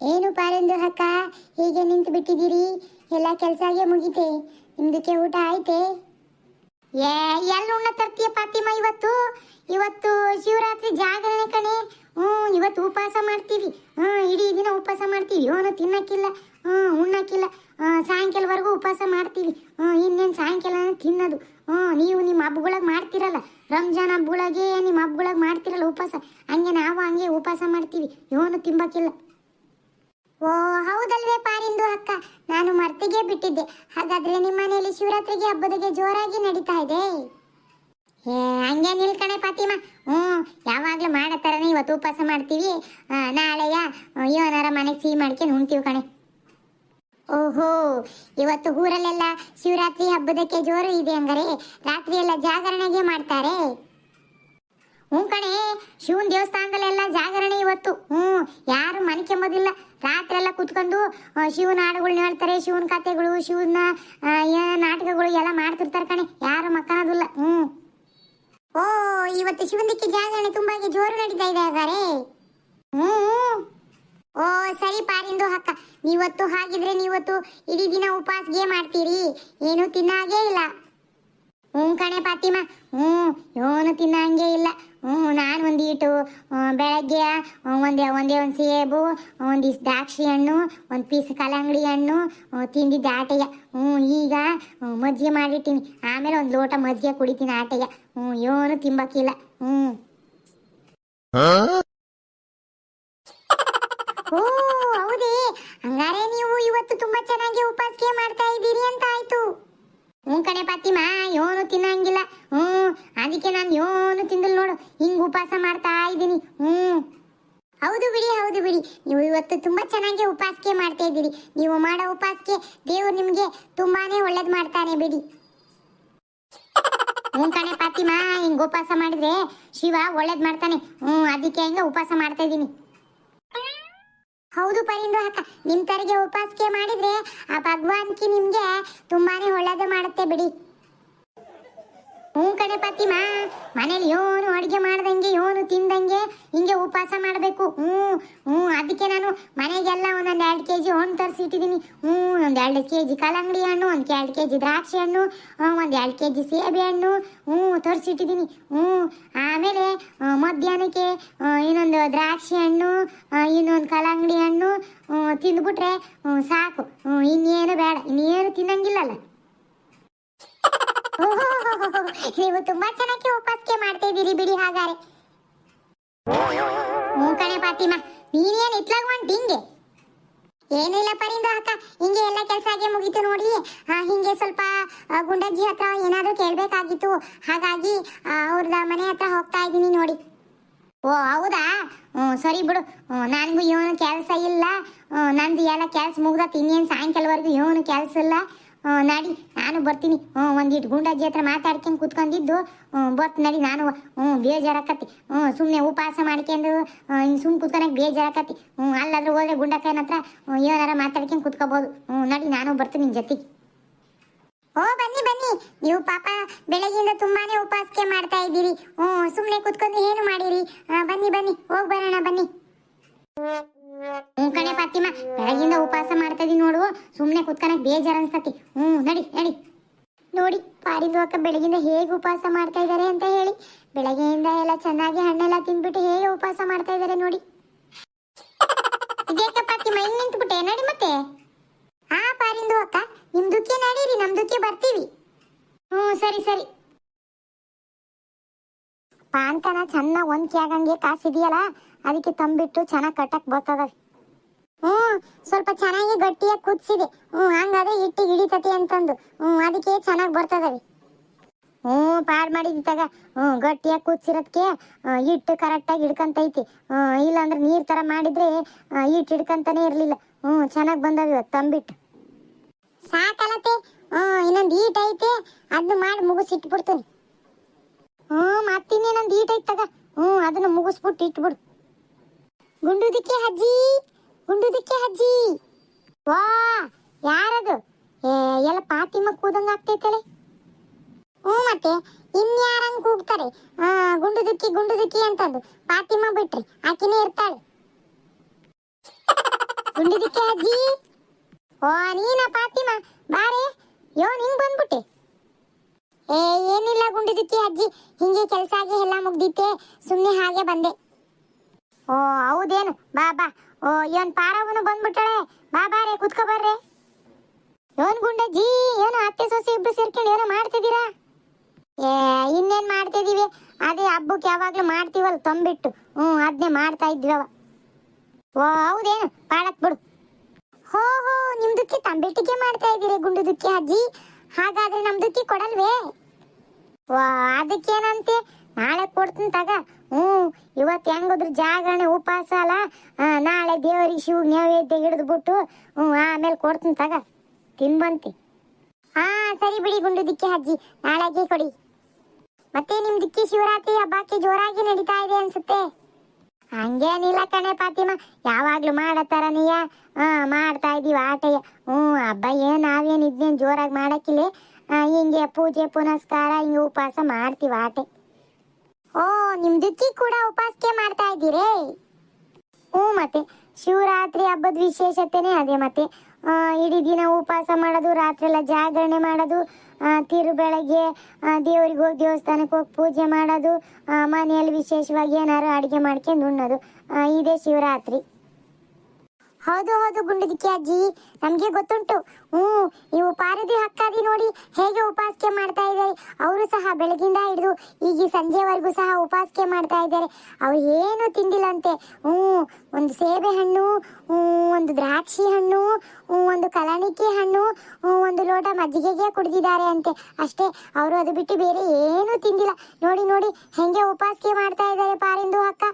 ಏನು ಪಾರೆಂದು ಅಕ್ಕ? ಹೀಗೆ ನಿಂತು ಬಿಟ್ಟಿದ್ದೀರಿ? ಎಲ್ಲ ಕೆಲಸ ಆಗಿ ಮುಗಿತೆ. ನಿಮ್ದಕ್ಕೆ ಊಟ ಆಯ್ತೆ? ಏ, ಎಲ್ಲಿ ಉಣ್ಣ ತರ್ತೀಯ ಪಾತಿಮ ಇವತ್ತು? ಇವತ್ತು ಶಿವರಾತ್ರಿ ಜಾಗರಣೆ ಕಣೆ. ಹ್ಞೂ ಇವತ್ತು ಉಪವಾಸ ಮಾಡ್ತೀವಿ. ಹ್ಞೂ ಇಡೀ ದಿನ ಉಪವಾಸ ಮಾಡ್ತೀವಿ. ಏನು ತಿನ್ನಕ್ಕಿಲ್ಲ. ಹ್ಞೂ ಉಣ್ಣಕ್ಕಿಲ್ಲ. ಸಾಯಂಕಾಲವರೆಗೂ ಉಪವಾಸ ಮಾಡ್ತೀವಿ. ಹ್ಞೂ ಇನ್ನೇನು ಸಾಯಂಕಾಲ ತಿನ್ನೋದು. ಹ್ಞೂ ನೀವು ನಿಮ್ಮ ಹಬ್ಬಗಳಿಗೆ ಮಾಡ್ತಿರಲ್ಲ. ರಂಜಾನ್ ಹಬ್ಬಗಳಿಗೆ ನಿಮ್ಮ ಹಬ್ಬಗಳಿಗೆ ಮಾಡ್ತಿರಲ್ಲ ಉಪವಾಸ. ಹಂಗೆ ನಾವು ಹಂಗೆ ಉಪವಾಸ ಮಾಡ್ತೀವಿ. ಇವನು ತಿಂಬಕ್ಕಿಲ್ಲ ಓ, ಹೌದಲ್ವೇ ಪಾರಿಂದು ಅಕ್ಕ. ನಾನು ಮರ್ತಿಗೆ ಬಿಟ್ಟಿದ್ದೆ. ಹಾಗಾದ್ರೆ ನಿಮ್ಮ ಮನೆಯಲ್ಲಿ ಶಿವರಾತ್ರಿಗೆ ಹಬ್ಬದಗೆ ಜೋರಾಗಿ ನಡೀತಾ ಇದೆ? ಏ, ಹಂಗೆ ನಿಲ್ಕಣೆ ಫಾತಿಮಾ. ಹ್ಞೂ, ಯಾವಾಗಲೂ ಮಾಡೋ ಥರನೇ ಇವತ್ತು ಉಪವಾಸ ಮಾಡ್ತೀವಿ. ನಾಳೆಯ ಇವನಾರ ಮನೆಗೆ ಸಿಹಿ ಮಾಡ್ಕೊಂಡು ಉಣ್ತೀವಿ ಕಣೆ. ಓಹೋ, ಇವತ್ತು ಊರಲ್ಲೆಲ್ಲ ಶಿವರಾತ್ರಿ ಹಬ್ಬದಕ್ಕೆ ಜೋರು ಇದೆ ಹಂಗಾರೆ. ರಾತ್ರಿ ಎಲ್ಲ ಜಾಗರಣೆಗೆ ಮಾಡ್ತಾರೆ. ಹ್ಞೂ ಕಣೆ, ಶಿವನ ದೇವಸ್ಥಾನದಲ್ಲೆಲ್ಲ ಜಾಗರಣೆ ಇವತ್ತು. ಹ್ಞೂ, ಯಾರು ಮನೆ ಕೆಂಬೋದಿಲ್ಲ ರಾತ್ರಿ ಎಲ್ಲ ಕುತ್ಕೊಂಡು ಶಿವನ ಹಾಡುಗಳ್ನ ಹೇಳ್ತಾರೆ, ಶಿವನ ಕಥೆಗಳು ಶಿವನ ನಾಟಕಗಳು ಎಲ್ಲ ಮಾಡ್ತಿರ್ತಾರೆ ಕಣೆ. ಯಾರು ಮಕ್ಕಳೋದಿಲ್ಲ. ಹ್ಮ್. ಓ, ಇವತ್ತು ಶಿವನದಕ್ಕೆ ಜಾಗರಣೆ ತುಂಬಾ ಜೋರು ನಡೀತಾ ಇದೆ ಹಾಗಾರೆ ಹ್ಮ್ ಓ, ಸರಿ ಪಾರಿಂದು ಅಕ್ಕ. ನೀವತ್ತು ಹಾಗಿದ್ರೆ ನೀವತ್ತು ಇಡೀ ದಿನ ಉಪವಾಸಗೆ ಮಾಡ್ತೀರಿ. ಏನು ತಿನ್ನಾಗೇ ಇಲ್ಲ. ಹ್ಞೂ ಕಣೆ ಪಾತಿಮ. ಹ್ಞೂ ಏನು ತಿನ್ನಂಗೆ ಇಲ್ಲ. ಹ್ಞೂ ನಾನು ಒಂದೀಟು ಬೆಳಗ್ಗೆ ಒಂದೇ ಒಂದೇ ಒಂದು ಸೇಬು ಒಂದಿಷ್ಟು ದ್ರಾಕ್ಷಿ ಹಣ್ಣು, ಒಂದು ಪೀಸ್ ಕಲ್ಲಂಗಡಿ ಹಣ್ಣು ತಿಂದಿದ್ದ ಆಟೆಯ. ಹ್ಞೂ ಈಗ ಮಜ್ಜಿಗೆ ಮಾಡಿಟ್ಟೀನಿ ಆಮೇಲೆ ಒಂದು ಲೋಟ ಮಜ್ಜಿಗೆ ಕುಡಿತೀನಿ ಆಟೆಯ. ಹ್ಞೂ ಏನು ತಿಂಬಕ್ಕಿಲ್ಲ ಹ್ಞೂ ಓ, ಹೌದೇ. ಹಂಗಾರೆ ನೀವು ಇವತ್ತು ತುಂಬಾ ಚೆನ್ನಾಗಿ ಉಪವಾಸಕ್ಕೆ ಮಾಡ್ತಾ ಇದ್ದೀರಿ ಅಂತ ಆಯ್ತು. ಹ್ಞೂ ಕಣೆ ಪಾತಿಮಾ ಏನು ತಿನ್ನಂಗಿಲ್ಲ. ಹ್ಞೂ ಅದಕ್ಕೆ ನಾನು ಏನು ತಿಂದಿಲ್ಲ ನೋಡು. ಹಿಂಗೆ ಉಪವಾಸ ಮಾಡ್ತಾ ಇದ್ದೀನಿ. ಹ್ಞೂ ಹೌದು ಬಿಡಿ ಹೌದು ಬಿಡಿ. ನೀವು ಇವತ್ತು ತುಂಬಾ ಚೆನ್ನಾಗಿ ಉಪವಾಸಕ್ಕೆ ಮಾಡ್ತಾ ಇದ್ದೀರಿ. ನೀವು ಮಾಡೋ ಉಪವಾಸಕ್ಕೆ ದೇವರು ನಿಮಗೆ ತುಂಬಾನೇ ಒಳ್ಳೇದು ಮಾಡ್ತಾನೆ ಬಿಡಿ. ಹ್ಞೂ ಕಣೆ ಪಾತಿಮಾ, ಹಿಂಗೆ ಉಪವಾಸ ಮಾಡಿದ್ರೆ ಶಿವ ಒಳ್ಳೇದು ಮಾಡ್ತಾನೆ. ಹ್ಞೂ ಅದಕ್ಕೆ ಹಿಂಗೆ ಉಪವಾಸ ಮಾಡ್ತಾ ಇದ್ದೀನಿ. ಹೌದು ಪರಿಂದು ಅಕ್ಕ ನಿಮ್ಮ ತರಗೆ ಉಪವಾಸಕ್ಕೆ ಮಾಡಿದ್ರೆ ಆ ಭಗವಾನ್ಕಿ ನಿಮಗೆ ತುಂಬಾನೇ ಒಳ್ಳೇದು ಮಾಡುತ್ತೆ ಬಿಡಿ. ಹ್ಞೂ ಕಣೆ ಪಾತಿಮಾ ಮನೇಲಿ ಏನು ಅಡುಗೆ ಮಾಡ್ದಂಗೆ ಏನು ತಿಂದಂಗೆ ಹಿಂಗೆ ಉಪವಾಸ ಮಾಡಬೇಕು. ಹ್ಞೂ ಹ್ಞೂ, ಅದಕ್ಕೆ ನಾನು ಮನೆಗೆಲ್ಲ ಒಂದೊಂದು ಎರಡು ಕೆ ಜಿ ಹಣ್ಣು ತರಿಸಿಟ್ಟಿದ್ದೀನಿ ಹ್ಞೂ, ಒಂದು ಎರಡು ಕೆ ಜಿ ಕಲ್ಲಂಗಡಿ ಹಣ್ಣು, ಒಂದು ಎರಡು ಕೆ ಜಿ ದ್ರಾಕ್ಷಿ ಹಣ್ಣು ಒಂದು ಎರಡು ಕೆ ಜಿ ಸೇಬೆ ಹಣ್ಣು, ಹ್ಞೂ ತರಿಸಿಟ್ಟಿದ್ದೀನಿ ಹ್ಞೂ, ಆಮೇಲೆ ಮಧ್ಯಾಹ್ನಕ್ಕೆ ಇನ್ನೊಂದು ದ್ರಾಕ್ಷಿ ಹಣ್ಣು ಇನ್ನೊಂದು ಕಲ್ಲಂಗಡಿ ಹಣ್ಣು ತಿಂದುಬಿಟ್ರೆ ಸಾಕು. ಇನ್ನೇನು ಬೇಡ. ಇನ್ನೇನು ತಿನ್ನಂಗಿಲ್ಲಲ್ಲ. ನೀವು ತುಂಬಾ ಚೆನ್ನಾಗಿ ಉಪವಾಸಕ್ಕೆ ಮಾಡ್ತಾ ಇದ್ದೀರಿ ಬಿಡಿ ಹಾಗಾರೆ ಹ್ಞೂ ಕಣೆ ಫಾತಿಮಾ, ನೀನೇನು ಇತ್ಲಾಗ ಮಾಡಿ ಹಿಂಗೆ? ಏನಿಲ್ಲ ಪರಿಂದ ಅಕ್ಕ, ಹಿಂಗೆ ಎಲ್ಲ ಕೆಲಸ ಆಗಿ ಮುಗೀತು ನೋಡಿ. ಹಿಂಗೆ ಸ್ವಲ್ಪ ಗುಂಡಜ್ಜಿ ಹತ್ರ ಏನಾದರೂ ಕೇಳಬೇಕಾಗಿತ್ತು. ಹಾಗಾಗಿ ಅವ್ರದ ಮನೆ ಹತ್ರ ಹೋಗ್ತಾ ಇದ್ದೀನಿ ನೋಡಿ. ಓ, ಹೌದಾ? ಹ್ಞೂ, ಸರಿ ಬಿಡು. ನನ್ಗೂ ನನಗೂ ಕೆಲ್ಸ ಇಲ್ಲ. ನಂದು ಎಲ್ಲ ಕೆಲಸ ಮುಗ್ದತ್ತು ಇನ್ನೇನು ಸಾಯಂಕಾಲವರೆಗೂ ಇವನು ಕೆಲಸ ಇಲ್ಲ. ನಡಿ, ನಾನು ಬರ್ತೀನಿ. ಹ್ಞೂ ಒಂದಿಟ್ಟು ಗುಂಡಜ್ಜಿ ಹತ್ರ ಮಾತಾಡ್ಕೊಂಡು ಕುತ್ಕೊಂಡಿದ್ದು. ಹ್ಞೂ ಬರ್ತೀನಿ ನಡಿ, ನಾನು, ಹ್ಞೂ, ಬೇಜಾರಾಕತ್ತಿ. ಹ್ಞೂ ಸುಮ್ಮನೆ ಉಪವಾಸ ಮಾಡ್ಕೊಂಡು ಹಿಂಗೆ ಸುಮ್ಮನೆ ಕೂತ್ಕೊಳಕ್ಕೆ ಬೇಜಾರಾಕತ್ತಿ. ಹ್ಞೂ, ಅಲ್ಲಾದ್ರೂ ಹೋದ್ರೆ ಗುಂಡಕ್ಕನ ಹತ್ರ ಏನಾರ ಮಾತಾಡ್ಕೊಂಡು ಕುತ್ಕೋಬೋದು. ಹ್ಞೂ, ನಡಿ, ನಾನು ಬರ್ತೀನಿ ನಿನ್ನ ಜೊತೆಗೆ. ಓ ಬನ್ನಿ ಬನ್ನಿ. ನೀವು ಪಾಪ ಬೆಳಗ್ಗೆಯಿಂದ ತುಂಬಾನೇ ಉಪವಾಸಕ್ಕೆ ಮಾಡ್ತಾ ಇದ್ದೀರಿ. ಹ್ಞೂ ಸುಮ್ಮನೆ ಕೂತ್ಕೊಂಡು ಏನು ಮಾಡಿರಿ? ಬನ್ನಿ ಬನ್ನಿ. ಹೋಗಿ ಬರೋಣ, ಬನ್ನಿ. ಹ್ಞೂ ಕಣೆ ಫಾತಿಮಾ ಬೆಳಗಿಂದ ಉಪವಾಸ ಮಾಡ್ತಾ ಇದೀನಿ ನೋಡು. ಸುಮ್ಮನೆ ಕುತ್ಕೊಳಕ್ ಬೇಜಾರ ಅನ್ಸತಿ ಹ್ಞೂ, ನಡಿ ನಡಿ. ನೋಡಿ ಪಾರಿದು ಅಕ್ಕ ಬೆಳಗಿಂದ ಹೇಗೆ ಉಪವಾಸ ಮಾಡ್ತಾ ಇದ್ದಾರೆ ಅಂತ ಹೇಳಿ. ಬೆಳಗ್ಗೆಯಿಂದ ಎಲ್ಲ ಚೆನ್ನಾಗಿ ಹಣ್ಣೆಲ್ಲ ತಿಂದ್ಬಿಟ್ಟು ಹೇಗೆ ಉಪವಾಸ ಮಾಡ್ತಾ ಇದ್ದಾರೆ ನೋಡಿ. ಇದೇಕ ಪಾತಿಮ್ಮ ಹಿಂಗ್ ನಿಂತ್ಬಿಟ್ಟೆ, ನಡಿ ಮತ್ತೆ. ಆ ಪಾರಿಂದು ಅಕ್ಕ ನಿಮ್ದಕ್ಕೆ ನಡೀರಿ ನಮ್ದಕ್ಕೆ ಬರ್ತೀವಿ. ಹ್ಞೂ, ಸರಿ ಸರಿ. ಪಾಂತನ ಚೆನ್ನಾಗಿ ಒಂದ್ಕೆ ಆಗಂಗೆ ಕಾಸಿದೆಯಲ್ಲ ಅದಕ್ಕೆ ತಂಬಿಟ್ಟು ಚೆನ್ನಾಗಿ ಕಟ್ಟಕ್ ಬರ್ತದ. ಹ್ಞೂ, ಸ್ವಲ್ಪ ಚೆನ್ನಾಗಿ ಗಟ್ಟಿಯಾಗಿ ಕುದಿಸಿದೆ. ಹ್ಞೂ, ಹಂಗಾದ್ರೆ ಹಿಟ್ಟು ಹಿಡಿತತಿ ಅಂತಂದು. ಹ್ಞೂ, ಅದಕ್ಕೆ ಚೆನ್ನಾಗಿ ಬರ್ತದವಿ ಹ್ಞೂ, ಪಾಡ್ ಮಾಡಿದ್ವಿ ತಗ. ಹ್ಞೂ, ಗಟ್ಟಿಯಾಗಿ ಕುದಿಸಿರೋದಕ್ಕೆ ಹಿಟ್ಟು ಕರೆಕ್ಟಾಗಿ ಹಿಡ್ಕಂತೈತಿ. ಹ್ಞೂ, ಇಲ್ಲಾಂದ್ರೆ ನೀರು ಥರ ಮಾಡಿದ್ರೆ ಹಿಟ್ಟು ಹಿಡ್ಕಂತಾನೆ ಇರಲಿಲ್ಲ. ಹ್ಞೂ, ಚೆನ್ನಾಗಿ ಇವತ್ತು ತಂಬಿಟ್ಟು. ಸಾಕಲತೆ ಹ್ಞೂ, ಇನ್ನೊಂದು ಈಟ್ ಐತೆ. ಅದನ್ನ ಮಾಡಿ ಮುಗಿಸಿಟ್ಬಿಡ್ತೀನಿ. ಹ್ಞೂ, ಮತ್ತಿನ್ನೇನೊಂದು ಈಟ್ ಐತೆ ತಗ. ಹ್ಞೂ, ಅದನ್ನ ಮುಗಿಸ್ಬಿಟ್ಟು ಇಟ್ಬಿಡು. ಗುಂಡುದಿಕ್ಕೆ ಅಜ್ಜಿ ಗುಂಡುದಿಕ್ಕೆ ಅಜ್ಜಿ. ವಾ ಯಾರದು? ಏ, ಎಲ್ಲ ಪಾತಿಮ ಕೂದಂಗ ಆಗ್ತೈತಲೆ. ಹ್ಞೂ ಮತ್ತೆ ಇನ್ಯಾರಂಗ್ ಕೂಗ್ತಾರೆ? ಗುಂಡುದಿಕ್ಕಿ ಗುಂಡು ದಿಕ್ಕಿ ಅಂತಂದು. ಪಾತಿಮ ಬಿಟ್ರಿ, ಆಕಿನೇ ಇರ್ತಾಳೆ. ಗುಂಡುದಿಕ್ಕೆ ಅಜ್ಜಿ. ಓ, ನೀನ ಪಾತಿಮ ಬಾರೆ ಯೋ, ನಿಂಗ್ ಬಂದ್ಬಿಟ್ಟೆ. ಏ, ಏನಿಲ್ಲ ಗುಂಡುದಿಕ್ಕಿ ಅಜ್ಜಿ. ಹಿಂಗೆ ಕೆಲಸ ಆಗಿ ಎಲ್ಲ ಮುಗ್ದಿತ್ತೆ. ಸುಮ್ಮನೆ ಹಾಗೆ ಬಂದೆ. ಓ, ಹೌದೇನು? ಬಾ ಬಾ. ಓ, ಇವನ್ ಪಾರವನು ಬಂದ್ಬಿಟ್ಟಳೆ. ಬಾ ಬಾರೆ ಕುತ್ಕೋ ಬರ್ರೆ. ಇವನ್ ಗುಂಡಜ್ಜಿ ಏನು ಅತ್ತೆ, ಸೊಸೆ ಇಬ್ರು ಸೇರ್ಕೊಂಡು ಏನೋ ಮಾಡ್ತಿದ್ದೀರಾ? ಏ, ಇನ್ನೇನ್ ಮಾಡ್ತಿದೀವಿ ಅದೇ ಹಬ್ಬಕ್ಕೆ ಯಾವಾಗ್ಲೂ ಮಾಡ್ತೀವಲ್ಲ, ತಂಬಿಟ್ಟು. ಹ್ಞೂ ಅದನ್ನೇ ಮಾಡ್ತಾ ಇದ್ವವ ಓ, ಹೌದೇನು? ಪಾಡಕ್ ಬಿಡು. ಹೋ ಹೋ ನಿಮ್ದಕ್ಕೆ ತಂಬಿಟ್ಟಿಗೆ ಮಾಡ್ತಾ ಇದ್ದೀರಿ ಗುಂಡುದಕ್ಕೆ ಅಜ್ಜಿ. ಹಾಗಾದ್ರೆ ನಮ್ದಕ್ಕೆ ಕೊಡಲ್ವೇ? ಅದಕ್ಕೇನಂತೆ? ನಾಳೆ ಕೊಡ್ತೀನಿ ತಗ. ಹ್ಞೂ ಇವತ್ತು ಹೆಂಗಿದ್ರು ಜಾಗರಣೆ ಉಪವಾಸ ಅಲ್ಲ? ನಾಳೆ ದೇವರಿಗೆ ಶಿವ ನೈವೇದ್ಯ ಹಿಡಿದ್ಬಿಟ್ಟು ಹ್ಞೂ ಆಮೇಲೆ ಕೊಡ್ತೀನಿ ತಗ, ತಿನ್ಬಂತಿ. ಹಾ ಸರಿ ಬಿಡಿ ಗುಂಡು ದಿಕ್ಕಿ ಅಜ್ಜಿ, ನಾಳೆಗೆ ಕೊಡಿ. ಮತ್ತೆ ನಿಮ್ ದಿಕ್ಕಿ ಶಿವರಾತ್ರಿ ಹಬ್ಬಕ್ಕೆ ಜೋರಾಗಿ ನಡೀತಾ ಇದೆ ಅನ್ಸುತ್ತೆ. ಹಂಗೇನಿಲ್ಲ ಕಣೆ ಫಾತಿಮಾ ಯಾವಾಗ್ಲೂ ಮಾಡತ್ತಾರನೀಯ ಹಾ ಮಾಡ್ತಾ ಇದೀವಿ ಆಟಯ್ಯ ಹ್ಞೂ ಹಬ್ಬ ಏನು ನಾವೇನು ಇದ್ನೇನು ಜೋರಾಗಿ ಮಾಡಕ್ಕಿಲ್ಲ. ಹಿಂಗೆ ಪೂಜೆ ಪುನಸ್ಕಾರ, ಹಿಂಗೆ ಉಪವಾಸ ಮಾಡ್ತೀವಿ ಆಟೆ. ಓ, ನಿಮ್ ದಿಕ್ಕಿ ಕೂಡ ಉಪವಾಸಕ್ಕೆ ಮಾಡ್ತಾ ಇದ್ದೀರೇ? ಹ್ಞೂ ಮತ್ತೆ, ಶಿವರಾತ್ರಿ ಹಬ್ಬದ ವಿಶೇಷತೆನೇ ಅದೇ ಮತ್ತೆ. ಇಡೀ ದಿನ ಉಪವಾಸ ಮಾಡೋದು, ರಾತ್ರಿ ಎಲ್ಲ ಜಾಗರಣೆ ಮಾಡೋದು ತಿರು ಬೆಳಗ್ಗೆ ದೇವರಿಗೆ ಹೋಗಿ ದೇವಸ್ಥಾನಕ್ಕೆ ಹೋಗಿ ಪೂಜೆ ಮಾಡೋದು ಮನೆಯಲ್ಲಿ ವಿಶೇಷವಾಗಿ ಏನಾದ್ರು ಅಡುಗೆ ಮಾಡ್ಕೊಂಡು ಉಣ್ಣೋದು ಇದೇ ಶಿವರಾತ್ರಿ. ಹೌದು ಹೌದು ಗುಂಡದಿಕ್ಕಿ ಅಜ್ಜಿ. ನಮ್ಗೆ ಗೊತ್ತುಂಟು. ಹ್ಮ್ ನೀವು ಪಾರದಿ ಹಕ್ಕಾದಿ ನೋಡಿ ಹೇಗೆ ಉಪಾಸಕೆ ಮಾಡ್ತಾ ಇದ್ದಾರೆ. ಅವರು ಸಹ ಬೆಳಗಿಂದ ಹಿಡಿದು ಈಗ ಸಂಜೆವರೆಗೂ ಸಹ ಉಪಾಸಕೆ ಮಾಡ್ತಾ ಇದ್ದಾರೆ. ಅವ್ರು ಏನು ತಿಂದಿಲ್ಲಂತೆ. ಹ್ಮ್ ಒಂದು ಸೇಬೆ ಹಣ್ಣು ಒಂದು ದ್ರಾಕ್ಷಿ ಹಣ್ಣು ಒಂದು ಕಲಾಣಿಕೆ ಹಣ್ಣು ಒಂದು ಲೋಟ ಮಜ್ಜಿಗೆಗೆ ಕುಡಿದಿದ್ದಾರೆ ಅಂತೆ. ಅಷ್ಟೇ, ಅವರು ಅದು ಬಿಟ್ಟು ಬೇರೆ ಏನು ತಿಂದಿಲ್ಲ. ನೋಡಿ ನೋಡಿ, ಹೆಂಗೆ ಉಪಾಸಕೆ ಮಾಡ್ತಾ ಇದ್ದಾರೆ ಪಾರಿಂದು ಅಕ್ಕ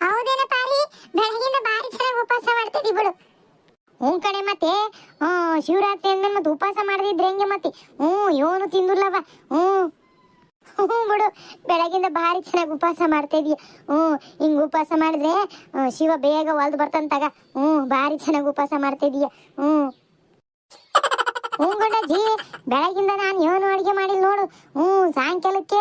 ಹೌದೇನ ಪಾರಿ ಬೆಳಗಿಂದ ಬಾರಿ ಚೆನ್ನಾಗಿ ಉಪವಾಸ ಮಾಡ್ತಿದ್ದಿ ಬಿಡು. ಹ್ಞೂ ಕಣೆ ಮತ್ತೆ. ಶಿವರಾತ್ರಿ ಅಂದ್ಮೇಲೆ ಮತ್ತೆ ಉಪವಾಸ ಮಾಡದಿದ್ರೆ ಹೆಂಗೆ ಮತ್ತೆ? ಹ್ಞೂ ಏನು ತಿಂದಿಲ್ಲವ. ಹ್ಞೂ. ಹ್ಞೂ ಬಿಡು. ಬೆಳಗಿಂದ ಭಾರಿ ಚೆನ್ನಾಗಿ ಉಪವಾಸ ಮಾಡ್ತಾ ಇದೀಯ ಹ್ಞೂ, ಹಿಂಗೆ ಉಪವಾಸ ಮಾಡಿದ್ರೆ ಶಿವ ಬೇಗ ಹೊಲ್ದು ಬರ್ತಂತಾಗ ತಗ. ಹ್ಞೂ, ಭಾರಿ ಚೆನ್ನಾಗಿ ಉಪವಾಸ ಮಾಡ್ತಾ ಇದೀಯ ಹ್ಞೂ. ಹ್ಞೂ ಜೀ ಬೆಳಗಿಂದ ನಾನು ಏನು ಅಡುಗೆ ಮಾಡಿಲ್ಲ ನೋಡು. ಹ್ಞೂ, ಸಾಯಂಕಾಲಕ್ಕೆ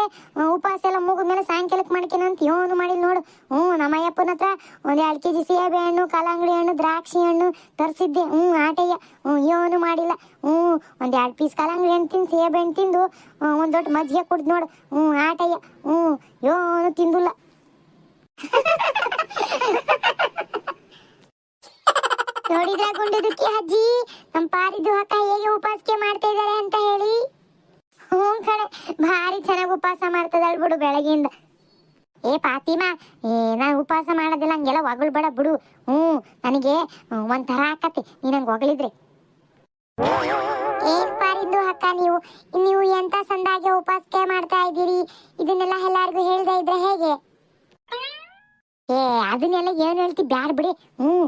ಉಪವಾಸ ಎಲ್ಲ ಮುಗಿದ್ಮೇಲೆ ಸಾಯಂಕಾಲಕ್ಕೆ ಮಾಡ್ಕೇನೆ ಅಂತ ಏನು ಮಾಡಿಲ್ಲ ನೋಡು. ಹ್ಞೂ ನಮ್ಮ ಅಯ್ಯಪ್ಪನ ಹತ್ರ ಒಂದು ಎರಡು ಕೆ ಜಿ ಸೇಬೆ ಹಣ್ಣು ಕಲ್ಲಂಗಡಿ ಹಣ್ಣು, ದ್ರಾಕ್ಷಿ ಹಣ್ಣು ತರಿಸಿದ್ದೆ. ಹ್ಞೂ, ಆಟಯ್ಯ. ಹ್ಞೂ ಏನು ಮಾಡಿಲ್ಲ. ಹ್ಞೂ, ಒಂದು ಎರಡು ಪೀಸ್ ಕಲ್ಲಂಗಡಿ ಹಣ್ಣು ತಿಂದು, ಸೇಬೆ ಹಣ್ಣು ತಿಂದು ಒಂದು ದೊಡ್ಡ ಮಜ್ಜಿಗೆ ಕುಡ್ದು ನೋಡು. ಹ್ಞೂ, ಆಟಯ್ಯ. ಹ್ಞೂ ಏನು ತಿಂದಿಲ್ಲ. ನೋಡಿದ್ರ ಗುಂಡದಕ್ಕೆ ಅಜ್ಜಿ. ನಮ್ಮ ಪಾರಿದು ಅಕ್ಕ ಹೇಗೆ ಉಪವಾಸಕ್ಕೆ ಮಾಡ್ತಾ ಇದ್ದಾರೆ ಅಂತ ಹೇಳಿ. ಹ್ಞೂ ಕಣೆ, ಭಾರಿ ಚೆನ್ನಾಗಿ ಉಪವಾಸ ಮಾಡ್ತದಳ್ ಬಿಡು ಬೆಳಗಿಂದ ಏ ಪಾತಿಮಾ ಏ, ನಾನು ಉಪವಾಸ ಮಾಡೋದಿಲ್ಲ, ಹಂಗೆಲ್ಲ ಒಗಳ್ಬೇಡ ಬೇಡ. ಹ್ಞೂ, ನನಗೆ ಒಂಥರ ಆಕತಿ. ನೀ ನಂಗೆ ಹೊಗಳಿದ್ರೆ ಏನ್ ಪಾರಿದ್ದು ಅಕ್ಕ ನೀವು? ನೀವು ಎಂತ ಸಂದಾಗೆ ಉಪವಾಸಕ್ಕೆ ಮಾಡ್ತಾ ಇದ್ದೀರಿ? ಇದನ್ನೆಲ್ಲ ಎಲ್ಲಾರ್ಗು ಹೇಳ್ದೆ ಇದ್ರೆ ಹೇಗೆ? ಏ, ಅದನ್ನೆಲ್ಲ ಏನ್ ಹೇಳ್ತಿ ಬ್ಯಾಡ್ ಬಿಡಿ. ಹ್ಮ್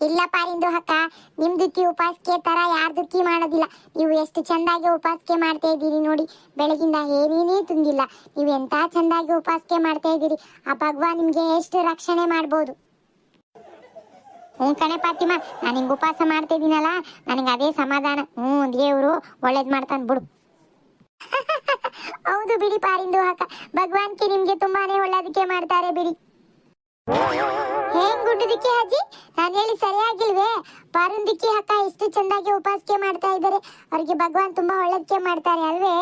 ಇಲ್ಲ ಪಾರಿಂದು ಅಕ್ಕ ನಿಮ್ದಕ್ಕೆ ಉಪವಾಸಕ್ಕೆ ತರ ಯಾರ್ದಕ್ಕಿ ಮಾಡೋದಿಲ್ಲ. ನೀವು ಎಷ್ಟು ಚಂದಾಗಿ ಉಪವಾಸಕ್ಕೆ ಮಾಡ್ತಾ ಇದ್ದೀರಿ ನೋಡಿ, ಬೆಳಗಿಂದ ಏನೇನೇ ತುಂಬಿಲ್ಲ. ನೀವು ಎಂತ ಚಂದಾಗಿ ಉಪವಾಸಕ್ಕೆ ಮಾಡ್ತಾ ಇದ್ದೀರಿ? ಆ ಭಗವಾನ್ ನಿಮ್ಗೆ ಎಷ್ಟು ರಕ್ಷಣೆ ಮಾಡ್ಬೋದು. ಹ್ಞೂ ಕಣೆ ಪಾತಿಮಾ ನಾನು ಹಿಂಗೆ ಉಪವಾಸ ಮಾಡ್ತಾ ನನಗೆ ಅದೇ ಸಮಾಧಾನ. ಹ್ಞೂ, ದೇವರು ಒಳ್ಳೇದು ಮಾಡ್ತಾನೆ ಬಿಡು. ಹೌದು ಬಿಡಿ ಪಾರಿಂದು ಹಾಕ ಭಗವಾನ್ಗೆ ನಿಮ್ಗೆ ತುಂಬಾನೇ ಒಳ್ಳೇದಕ್ಕೆ ಮಾಡ್ತಾರೆ ಬಿಡಿ. ಹೇಗ್ ಗುಡ್ಡದಿಕ್ಕೆ ಹಾಜಿ ನಾನು ಹೇಳಿ ಸರಿಯಾಗಿಲ್ವೇ? ಪಾರುಂದಿಕ್ಕಿ ಅಕ್ಕ ಇಷ್ಟು ಚೆಂದಾಗಿ ಉಪಾಸಕೆ ಮಾಡ್ತಾ ಇದ್ದಾರೆ. ಅವ್ರಿಗೆ ಭಗವಾನ್ ತುಂಬಾ ಒಳ್ಳೇದಕ್ಕೆ ಮಾಡ್ತಾರೆ ಅಲ್ವೇ?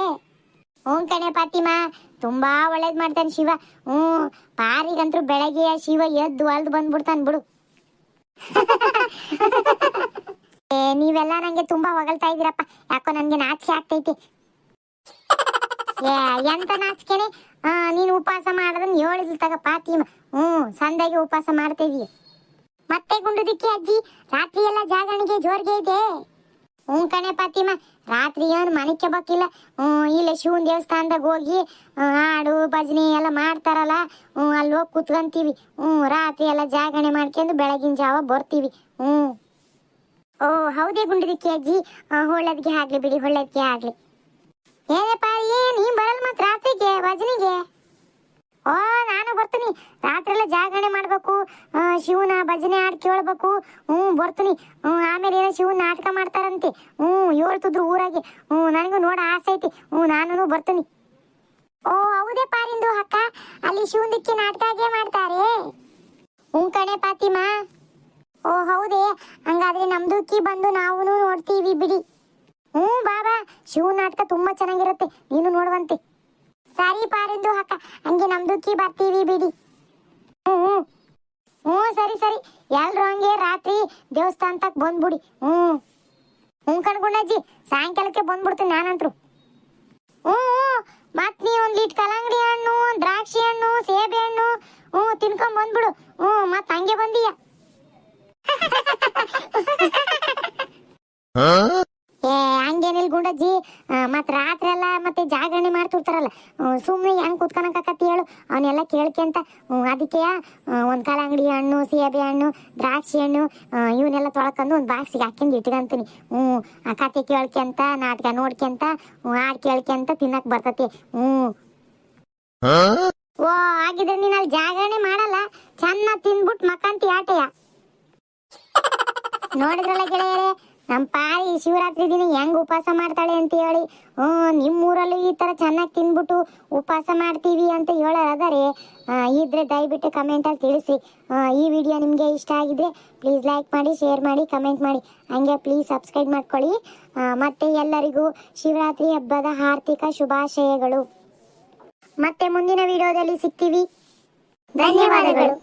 ಹ್ಞೂ ಕಣೆ ಪಾತಿಮಾ, ತುಂಬಾ ಒಳ್ಳೇದ್ ಮಾಡ್ತಾನೆ ಶಿವ. ಹ್ಞೂ ಪಾರಿಗಂತೂ ಬೆಳಗ್ಗೆ ಶಿವ ಎದ್ದು ಅಲ್ದು ಬಂದ್ಬಿಡ್ತಾನೆ ಬಿಡು. ಏ, ನೀವೆಲ್ಲ ನಂಗೆ ತುಂಬಾ ಹೊಗಳ್ತಾ ಇದ್ದೀರಪ್ಪ. ಯಾಕೋ ನನ್ಗೆ ನಾಚಿಕೆ ಆಗ್ತೈತಿ. ಎಂತ ನಾಚಿಕೆನೆ? ನೀನು ಉಪವಾಸ ಮಾಡೋದನ್ನ ಹೇಳಿದ್ಲು ತಗ ಪಾತಿಮ. ಹ್ಞೂ ಸಂದಾಗಿ ಉಪವಾಸ ಮಾಡ್ತಾ ಇದೀಯ ಮತ್ತೆ ಗುಂಡುದಿಕ್ಕೆ ಅಜ್ಜಿ ರಾತ್ರಿ ಎಲ್ಲ ಜಾಗರಣೆಗೆ ಜೋರ್ಗೆ ಇದೆ. ಹ್ಞೂ ಕಣೆ ಪಾತಿಮ ರಾತ್ರಿ ಏನು ಮನೆಗೆ ಬಕ್ಕಿಲ್ಲ ಇಲ್ಲ ಶಿವನ ದೇವಸ್ಥಾನದಾಗ ಹೋಗಿ ಹಾಡು, ಭಜನೆ ಎಲ್ಲ ಮಾಡ್ತಾರಲ್ಲ ಹ್ಞೂ ಅಲ್ಲಿ ಹೋಗಿ ಕುತ್ಕೊಂತೀವಿ. ಹ್ಞೂ ರಾತ್ರಿ ಎಲ್ಲ ಜಾಗರಣೆ ಮಾಡ್ಕೊಂಡು ಬೆಳಗಿನ ಜಾವ ಬರ್ತೀವಿ. ಹ್ಞೂ ಓ, ಹೌದೇ ಗುಂಡುದಿಕ್ಕೆ ಅಜ್ಜಿ? ಹೊಳ್ಳದ್ಗೆ ಆಗ್ಲಿ ಬಿಡಿ ಹೊಳ್ಳದ್ಗೆ ಆಗ್ಲಿ. ಏನಪ್ಪ ಏನ್ ಬರಲ್ಲ ಮತ್ತೆ ರಾತ್ರಿಗೆ, ಭಜನೆಗೆ? ಓ, ನಾನು ಬರ್ತೀನಿ. ರಾತ್ರಿ ಎಲ್ಲ ಜಾಗರಣೆ ಮಾಡ್ಬೇಕು ಶಿವನ ಭಜನೆ ಹಾಡ್ ಕೇಳ್ಬೇಕು. ಹ್ಞೂ, ಬರ್ತೀನಿ. ಹ್ಞೂ, ಆಮೇಲೆ ಏನೋ ಶಿವನ ನಾಟಕ ಮಾಡ್ತಾರಂತೆ. ಹ್ಞೂ ಹೇಳ್ತಿದ್ರು ಊರಾಗೆ. ಹ್ಞೂ, ನನಗೂ ನೋಡ ಆಸೆ ಐತಿ. ಹ್ಞೂ ನಾನು ಬರ್ತೀನಿ. ಓ, ಹೌದೇ ಪಾರಿಂದು ಅಕ್ಕ. ಅಲ್ಲಿ ಶಿವನಕ್ಕೆ ನಾಟಕ ಹಾಗೆ ಮಾಡ್ತಾರೆ. ಹ್ಞೂ ಕಣೆ ಪಾತಿಮಾ. ಓ, ಹೌದೇ. ಹಂಗಾದ್ರೆ ನಮ್ದುಕ್ಕಿ ಬಂದು ನಾವು ನೋಡ್ತೀವಿ ಬಿಡಿ. ಹ್ಞೂ ಬಾಬಾ ಶಿವ ನಾಟಕ ತುಂಬಾ ಚೆನ್ನಾಗಿರುತ್ತೆ. ನೀನು ನೋಡುವಂತೆ. ಸರಿ ಪಾರಿಂದು ಅಕ್ಕ. ಹಂಗೆ ನಮ್ದುಕ್ಕಿ ಬರ್ತೀವಿ ಬಿಡಿ. ಹ್ಞೂ ಸರಿ ಸರಿ. ಎಲ್ರು ಹಂಗೆ ರಾತ್ರಿ ದೇವಸ್ಥಾನ ತಕ್ ಬಂದ್ಬಿಡಿ. ಹ್ಞೂ ಹ್ಞೂ ಕಣ್ಕೊಂಡಜ್ಜಿ, ಸಾಯಂಕಾಲಕ್ಕೆ ಬಂದ್ಬಿಡ್ತೀನಿ ನಾನಂತ್ರು. ಹ್ಞೂ ಮತ್ತೆ ಮತ್ ನೀ ಒಂದ್ ಲೀಟ್ ಕಲ್ಲಂಗಡಿ ಹಣ್ಣು ದ್ರಾಕ್ಷಿ ಹಣ್ಣು ಸೇಬೆ ಹಣ್ಣು ಹ್ಞೂ ತಿನ್ಕೊಂಡ್ ಬಂದ್ಬಿಡು ಹ್ಞೂ ಮತ್ ಹಂಗೆ ಬಂದೀಯ ಏ ಹಂಗೇನಿಲ್ಲ ಗುಂಡಜ್ಜಿ ಆ, ಮತ್ ರಾತ್ರಿ ಎಲ್ಲ ಮತ್ತೆ ಜಾಗರಣೆ ಮಾಡ್ತಿರ್ತಾರಲ್ಲ ಸುಮ್ಮನೆ ಹೆಂಗ್ ಕುತ್ಕೊಳಕತ್ತಿ ಹೇಳು ಅವನ್ನೆಲ್ಲ ಕೇಳ್ಕೊಂತ ಹ್ಮ್, ಅದಕ್ಕೆ ಆ, ಒಂದ್ ಕಲ್ಲಂಗಡಿ ಹಣ್ಣು ಸೇಬೆ ಹಣ್ಣು ದ್ರಾಕ್ಷಿ ಹಣ್ಣು ಆ, ತೊಳ್ಕೊಂಡು ಒಂದು ಬಾಕ್ಸಿಗೆ ಹಾಕ್ಯಂದು ಇಟ್ಕೊಂತೀನಿ ಹ್ಞೂ ಆ ಕತೆ ಕೇಳ್ಕೊಂತ ನಾಟಕ ನೋಡ್ಕೊಂತ ಹಾಡು ಕೇಳ್ಕೊಂತ ತಿನ್ನಕ್ ಬರ್ತತಿ. ಹ್ಞೂ. ಓ ಹಾಗಿದ್ರೆ ನೀನ್ ಅಲ್ಲಿ ಜಾಗರಣೆ ಮಾಡಲ್ಲ. ಚೆನ್ನಾಗಿ ತಿಂದ್ಬಿಟ್ ಮಕ್ಕಂತಿ ಆಟೆಯ. ನೋಡಿದ್ರಲ್ಲ ಗೆಳೆಯರೇ ನಮ್ಮ ಪಾಯಿ ಶಿವರಾತ್ರಿ ದಿನ ಹೆಂಗ್ ಉಪವಾಸ ಮಾಡ್ತಾಳೆ ಅಂತ ಹೇಳಿ. ಹ್ಮ್ ನಿಮ್ಮೂರಲ್ಲೂ ಈ ತರ ಚೆನ್ನಾಗಿ ತಿನ್ಬಿಟ್ಟು ಉಪವಾಸ ಮಾಡ್ತೀವಿ ಅಂತ ಹೇಳೋದಾದರೆ ಇದ್ರೆ ದಯವಿಟ್ಟು ಕಮೆಂಟಲ್ಲಿ ತಿಳಿಸಿ. ಈ ವಿಡಿಯೋ ನಿಮಗೆ ಇಷ್ಟ ಆಗಿದ್ರೆ ಪ್ಲೀಸ್ ಲೈಕ್ ಮಾಡಿ ಶೇರ್ ಮಾಡಿ ಕಮೆಂಟ್ ಮಾಡಿ. ಹಂಗೆ ಪ್ಲೀಸ್ ಸಬ್ಸ್ಕ್ರೈಬ್ ಮಾಡ್ಕೊಳ್ಳಿ. ಮತ್ತೆ ಎಲ್ಲರಿಗೂ ಶಿವರಾತ್ರಿ ಹಬ್ಬದ ಆರ್ಥಿಕ ಶುಭಾಶಯಗಳು. ಮತ್ತೆ ಮುಂದಿನ ವಿಡಿಯೋದಲ್ಲಿ ಸಿಗ್ತೀವಿ. ಧನ್ಯವಾದಗಳು.